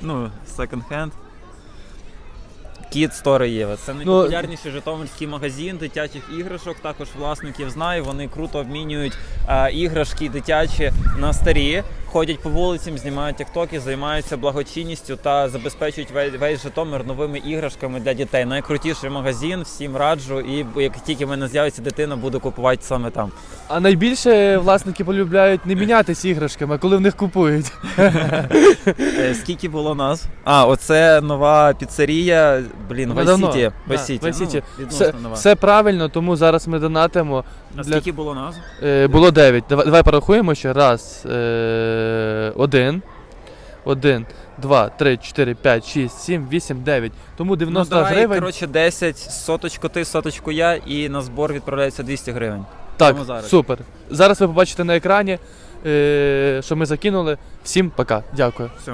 Ну, секонд-хенд. Кіт Стори Єва. Це Ну, найпопулярніший житомирський магазин дитячих іграшок. Також власників знаю. Вони круто обмінюють а, іграшки дитячі на старі. Ходять по вулицям, знімають тіктоки, займаються благочинністю та забезпечують весь, Житомир новими іграшками для дітей. Найкрутіший магазин, всім раджу. І як тільки в мене з'явиться дитина, буду купувати саме там. А найбільше власники полюбляють не мінятися іграшками, коли в них купують. Е, Скільки було нас? А, оце нова піцерія. Блін. Вайсіті. Вайсіті. City. Ну, відносно Все, правильно, тому зараз ми донатимо. А скільки було нас? Е, було 9. Давай, давай порахуємо ще. Раз, е, один, один, два, три, чотири, п'ять, шість, сім, вісім, дев'ять. Тому 90 ну, давай, гривень. коротше, 10, соточку ти, соточку я, і на збор відправляється 200 гривень. так, зараз. супер. Зараз ви побачите на екрані, е, що ми закинули. Всім пока. Дякую. Все.